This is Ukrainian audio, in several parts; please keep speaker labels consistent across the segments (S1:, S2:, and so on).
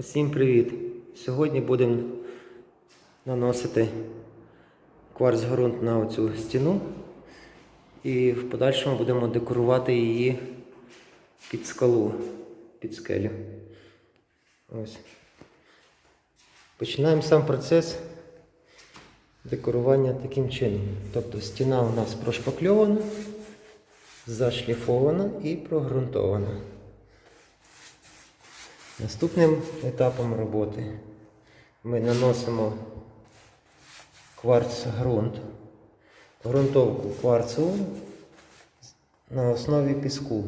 S1: Усім привіт! Сьогодні будемо наносити кварц ґрунт на оцю стіну і в подальшому будемо декорувати її під скалу, під скелю. Ось. Починаємо сам процес декорування таким чином. Тобто стіна у нас прошпакльована, зашліфована і прогрунтована. Наступним етапом роботи ми наносимо кварц ґрунт, ґрунтовку кварцеву на основі піску.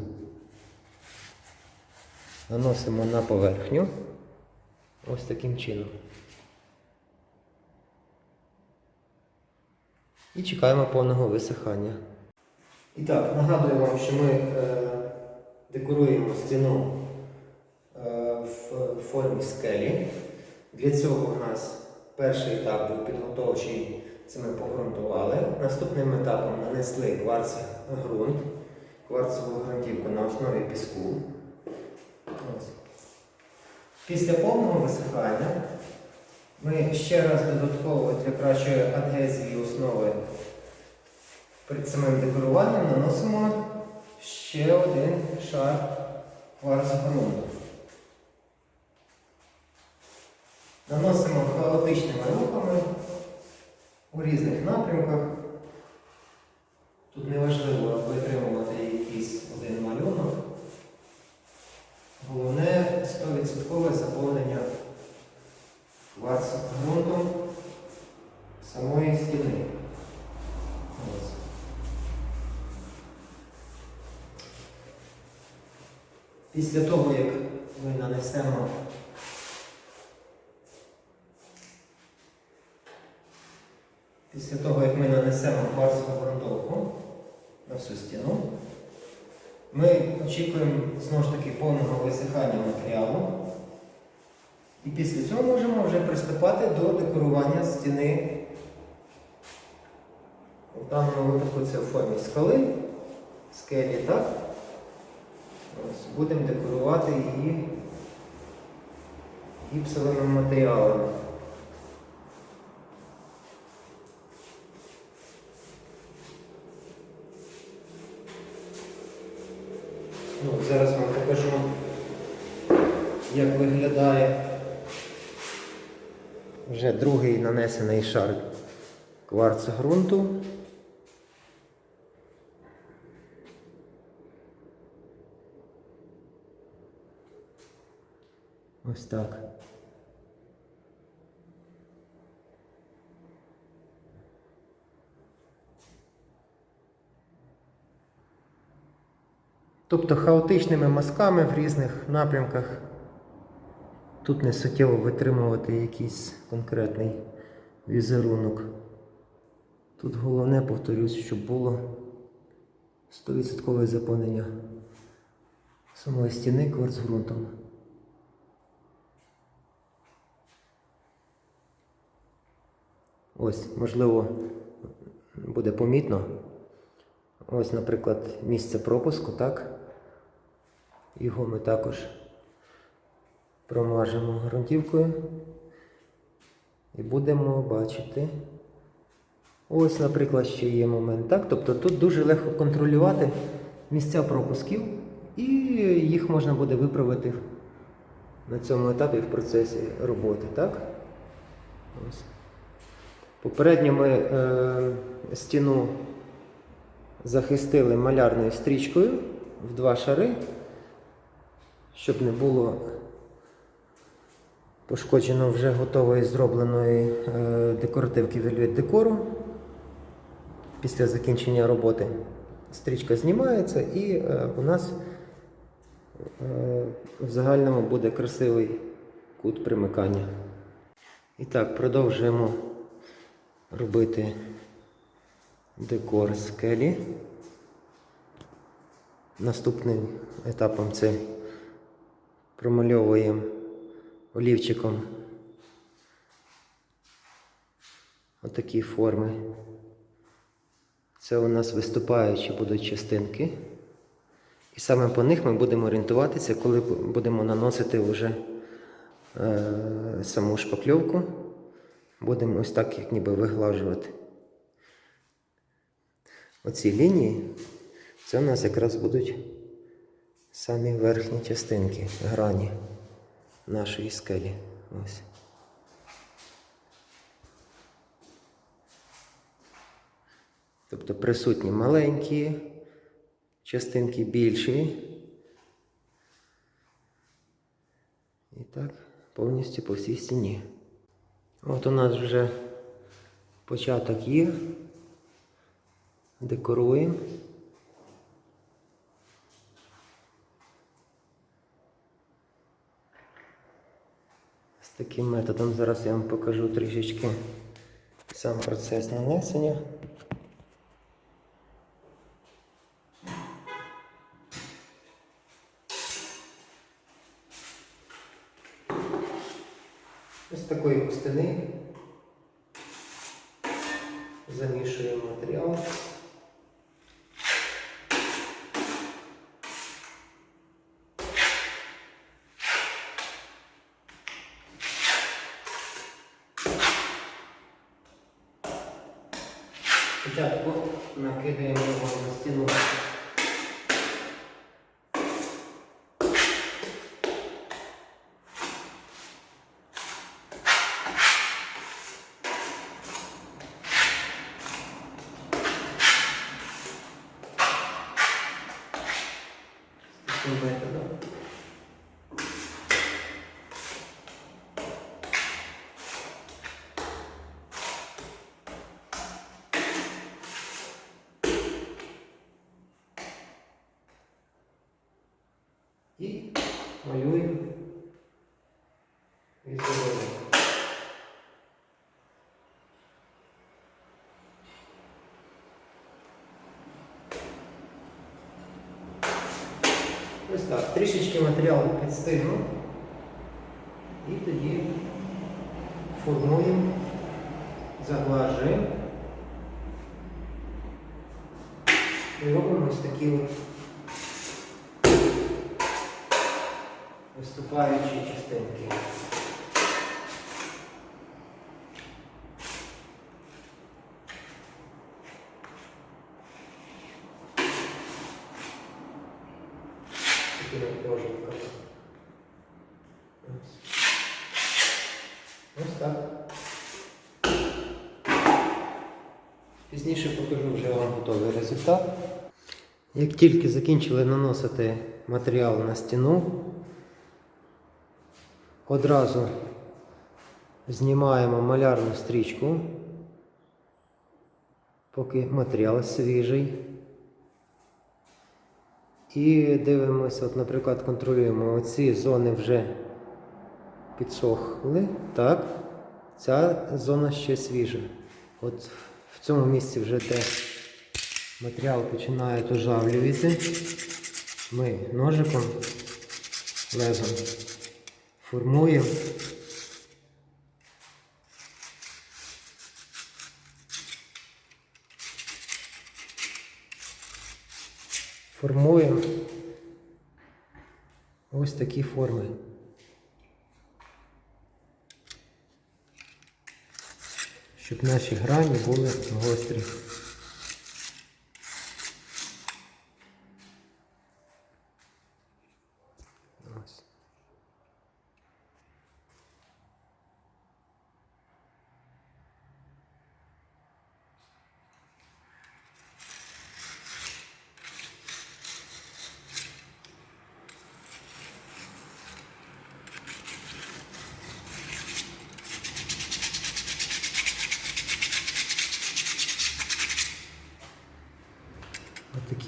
S1: Наносимо на поверхню ось таким чином. І чекаємо повного висихання. І так, нагадую вам, що ми е, декоруємо стіну формі скелі. Для цього у нас перший етап був підготовчий, це ми погрунтували. Наступним етапом нанесли кварц ґрунт, кварцеву ґрунтівку на основі піску. Після повного висихання ми ще раз додатково для кращої адгезії основи перед самим декоруванням наносимо ще один шар кварц ґрунту. Наносимо хаотичними рухами у різних напрямках. Тут не важливо витримувати якийсь один малюнок. Головне 100% заповнення кварцем ґрунтом самої стіни. Після того, як ми нанесемо Після того, як ми нанесемо кварцеву ґрунтовку на всю стіну, ми очікуємо знову ж таки повного висихання матеріалу. І після цього можемо вже приступати до декорування стіни. В даному випадку це в формі скали, скелі, так? Ось, будемо декорувати її гіпсовими матеріалами. Ну, зараз вам покажу, як виглядає вже другий нанесений шар кварцу ґрунту. Ось так. Тобто хаотичними мазками в різних напрямках. Тут не суттєво витримувати якийсь конкретний візерунок. Тут головне, повторюсь, щоб було 100% заповнення самої стіни кварцґрунтом. Ось, можливо, буде помітно. Ось, наприклад, місце пропуску, так? Його ми також промажемо ґрунтівкою і будемо бачити. Ось, наприклад, ще є момент. Так? Тобто тут дуже легко контролювати місця пропусків і їх можна буде виправити на цьому етапі в процесі роботи. Так? Ось. Попередньо ми е, стіну захистили малярною стрічкою в два шари, щоб не було пошкоджено вже готової зробленої е, декоративки Velvet декору. Після закінчення роботи стрічка знімається і е, у нас е, в загальному буде красивий кут примикання. І так, продовжуємо робити декор скелі. Наступним етапом це промальовуємо олівчиком отакі форми. Це у нас виступаючі будуть частинки. І саме по них ми будемо орієнтуватися, коли будемо наносити вже е, саму шпакльовку. Будемо ось так, як ніби виглажувати. Оці лінії, це у нас якраз будуть самі верхні частинки, грані нашої скелі. Ось. Тобто присутні маленькі частинки більші. І так, повністю по всій стіні. От у нас вже початок є. Декоруємо. таким методом зараз я вам покажу трішечки сам процес нанесення. Ось такої густини замішуємо матеріал. Таким методом. І малюємо візерунок. Ось так, трішечки матеріалу підстигну. І тоді формуємо, заглажуємо. І робимо ось такі от виступаючі частинки. Такими кружечками. Ось. Ось так. Пізніше покажу вже вам готовий результат. Як тільки закінчили наносити матеріал на стіну, одразу знімаємо малярну стрічку, поки матеріал свіжий. І дивимося, от, наприклад, контролюємо, оці зони вже підсохли. Так, ця зона ще свіжа. От в цьому місці вже де матеріал починає ожавлювати. Ми ножиком, лезом формуємо. Формуємо ось такі форми. Щоб наші грані були гострі. Ось.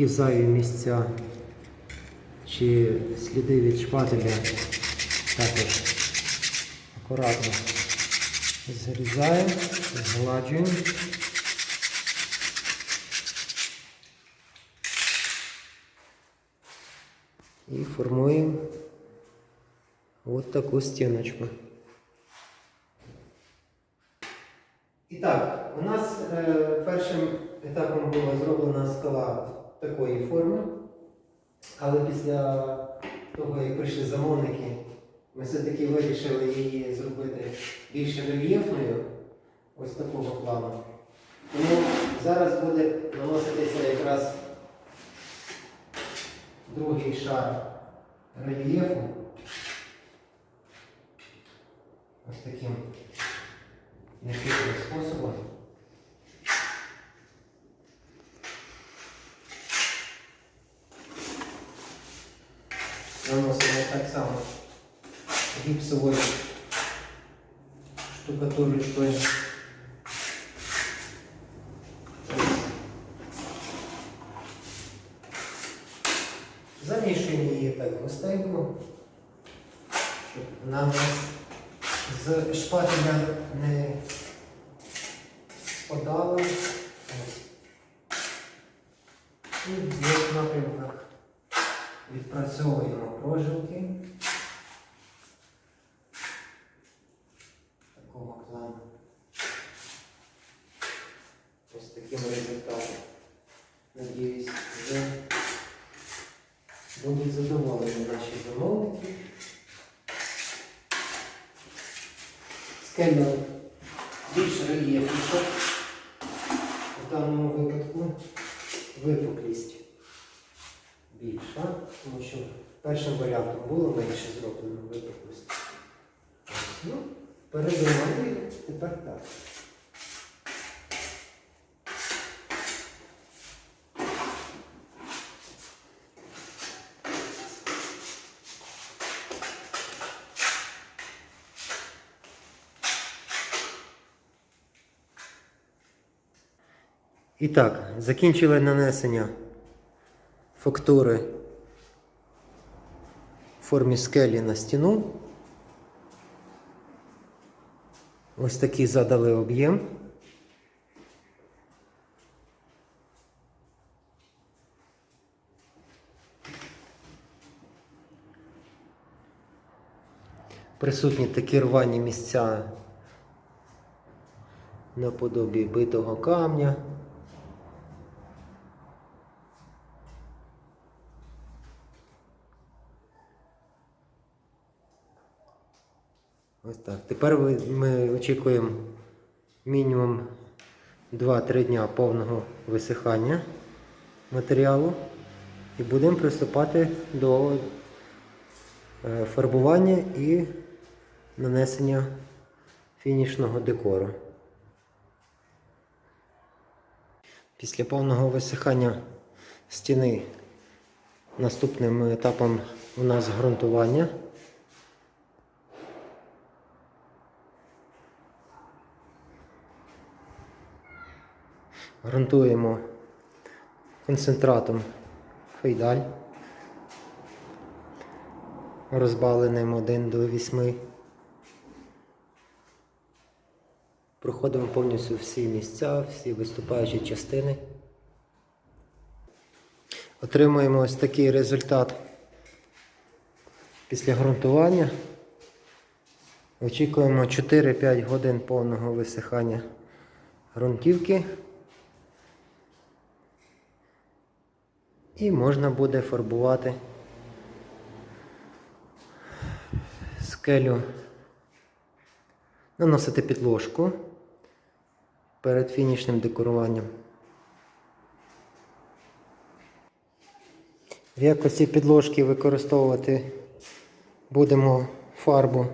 S1: Такі зайві місця чи сліди від шпателя також акуратно зрізаємо, згладжуємо. І формуємо от таку стіночку. І так, у нас е, першим етапом була зроблена скала такої форми, але після того, як прийшли замовники Ми все-таки вирішили її зробити більш рельєфною, ось такого плану. Тому зараз буде наноситися якраз другий шар рельєфу. Ось таким нехитрим способом. Наносимо так само гіпсовою штукатурочкою. Замішуємо її так густенько, щоб вона у нас з шпателя не спадала. Ось. І в двох напрямках відпрацьовуємо прожилки. Такого плану. Ось таким результатом. Надіюсь, вже будуть задоволені наші замовники. Скельна більш рельєфніша. В даному випадку випуклість більша, тому що першим варіантом було менше зроблено випуклість. Ну, передумали, тепер так. І так, закінчили нанесення фактури в формі скелі на стіну. Ось такий задали об'єм. Присутні такі рвані місця наподобі битого камня. Ось так. Тепер ми очікуємо мінімум 2-3 дня повного висихання матеріалу і будемо приступати до е, фарбування і нанесення фінішного декору. Після повного висихання стіни наступним етапом у нас ґрунтування. Грунтуємо концентратом фейдаль, розбаленим 1 до 8. Проходимо повністю всі місця, всі виступаючі частини. Отримуємо ось такий результат після ґрунтування. Очікуємо 4-5 годин повного висихання ґрунтівки. І можна буде фарбувати скелю, наносити підложку перед фінішним декоруванням. В якості підложки використовувати будемо фарбу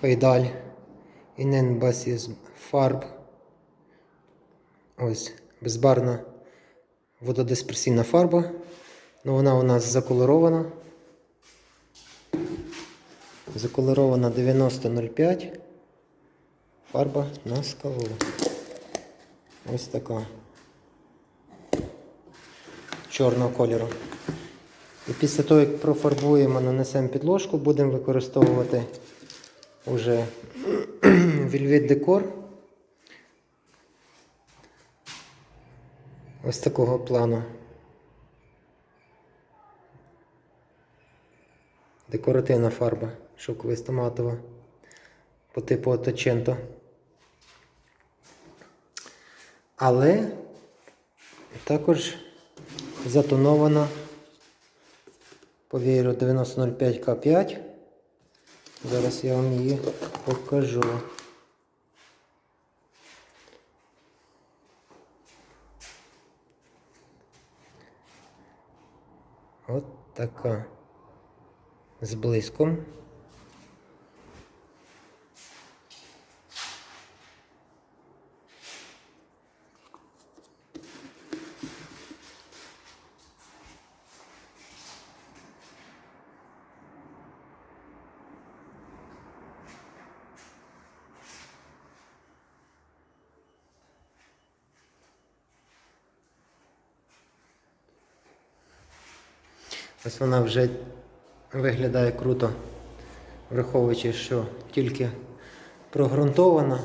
S1: Фейдаль Інен Басіз фарб. Ось безбарна вододисперсійна фарба. Ну, вона у нас заколорована. Заколорована 9005. Фарба на скалу. Ось така. Чорного кольору. І після того, як профарбуємо, нанесемо підложку, будемо використовувати уже Velvet Decor. Ось такого плану. Декоративна фарба шовковиста матова по типу Оточенто. Але також затонована по веєру 9005К5 Зараз я вам її покажу. От така. З блиском. Ось вона вже виглядає круто, враховуючи, що тільки прогрунтована.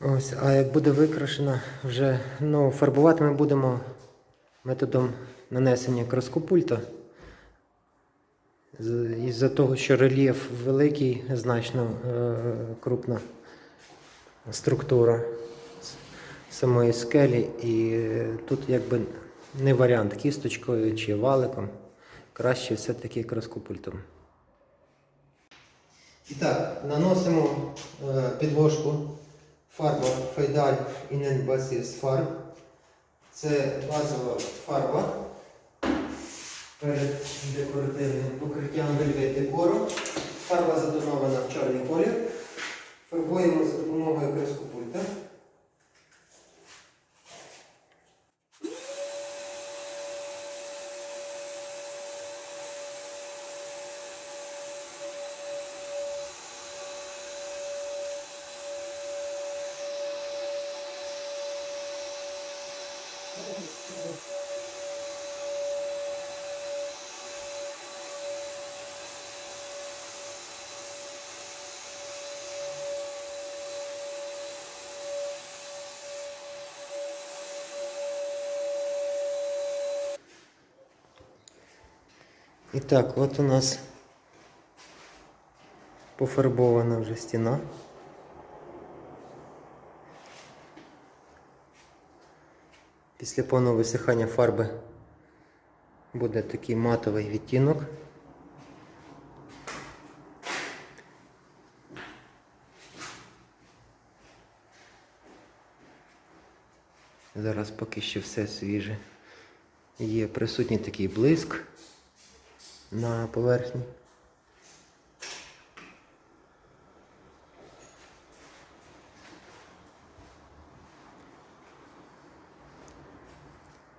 S1: Ось, а як буде викрашена, вже ну, фарбувати ми будемо методом нанесення краскопульта. Із-за того, що рельєф великий, значно е, крупна структура самої скелі, і тут якби не варіант кісточкою чи валиком. Краще все-таки краскопультом. І так, наносимо е, підложку фарба Фейдаль Inen Basis Farb. Це базова фарба перед декоративним покриттям вельвет декору. Фарба затонована в чорний колір. Фарбуємо за допомогою краскопульта. І так, от у нас пофарбована вже стіна. Після повного висихання фарби буде такий матовий відтінок. Зараз поки що все свіже. Є присутній такий блиск на поверхні.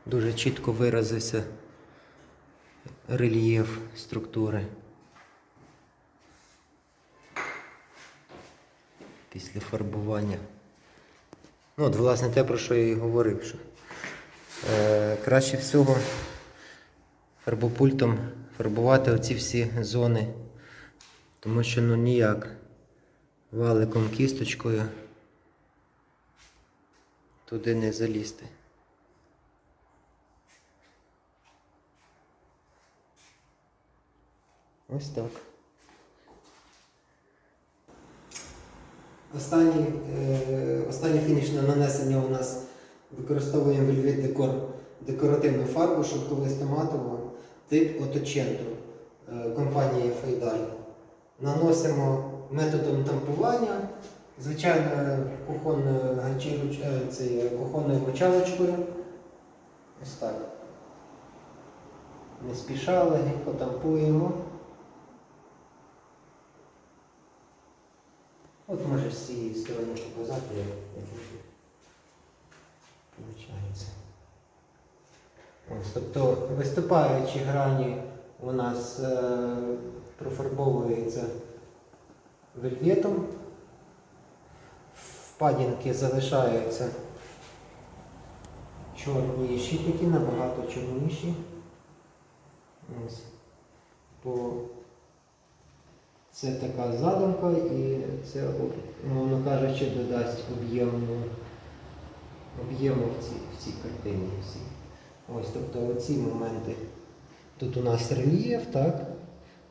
S1: Дуже чітко виразився рельєф структури. Після фарбування. Ну, от, власне, те, про що я і говорив, що е, краще всього фарбопультом фарбувати оці всі зони, тому що ну ніяк валиком кісточкою туди не залізти. Ось так. Останнє, е, останнє фінішне нанесення у нас використовуємо вельвет декор декоративну фарбу шовковисто матову тип Оточенто е, компанії Фейдаль. Наносимо методом тампування, звичайно, кухонною ганчіру- е, кухонною мочалочкою. Ось так. Не спіша, легенько тампуємо. От можеш з цієї сторони показати, як як виходить. Ось, тобто виступаючі грані у нас е, профарбовуються вельветом, впадінки залишаються чорніші такі, набагато чорніші. Ось. Це така задумка і це, мовно кажучи, додасть об'єму об'єму в цій, в цій картині. Ось, тобто оці моменти. Тут у нас рельєф, так?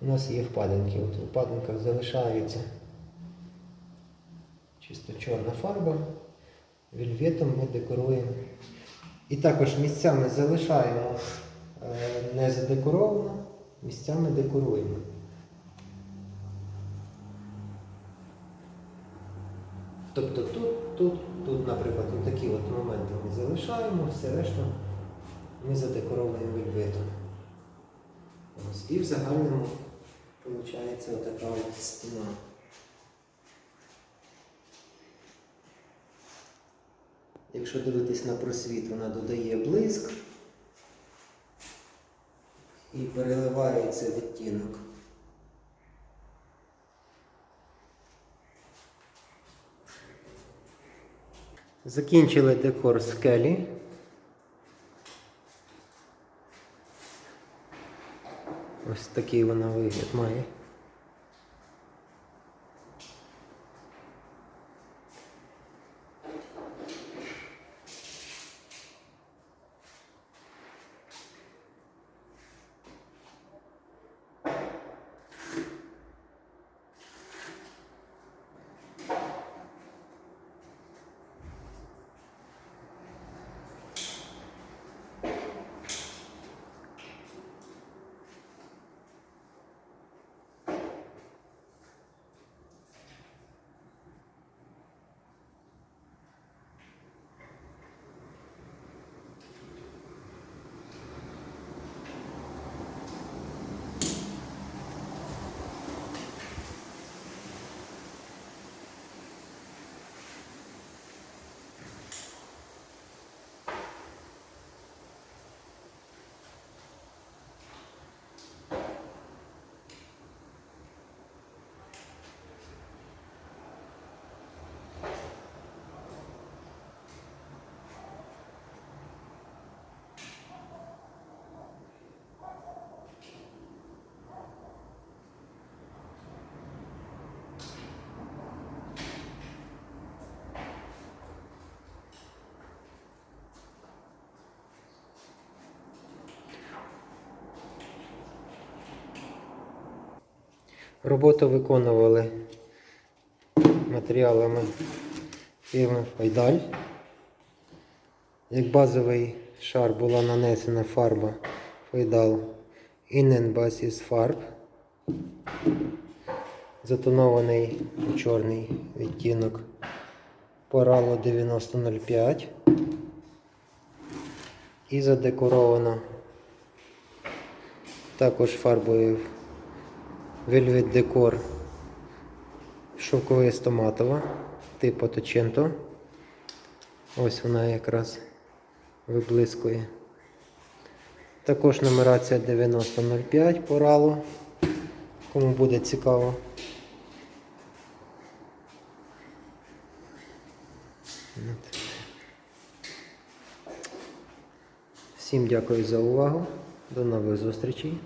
S1: У нас є впадинки. От у впадинках залишається чисто чорна фарба. Вільветом ми декоруємо. І також місцями залишаємо е, не задекоровано. місцями декоруємо. Тобто тут, тут, тут, наприклад, такі от моменти ми залишаємо, все решта ми задекоровуємо вельветом. Ось. І в загальному виходить отака от стіна. Якщо дивитись на просвіт, вона додає блиск і переливається відтінок. Закінчили декор скелі. Ось такий вона вигляд має. Роботу виконували матеріалами фірми Файдаль. Як базовий шар була нанесена фарба Файдал Basis Farb. Затонований у чорний відтінок Poralo 9005. І задекоровано також фарбою Velvet Decor шовковиsto-матова типу Точенто. Ось вона якраз виблискує. Також нумерація 9005 по ралу. Кому буде цікаво. Всім дякую за увагу. До нових зустрічей.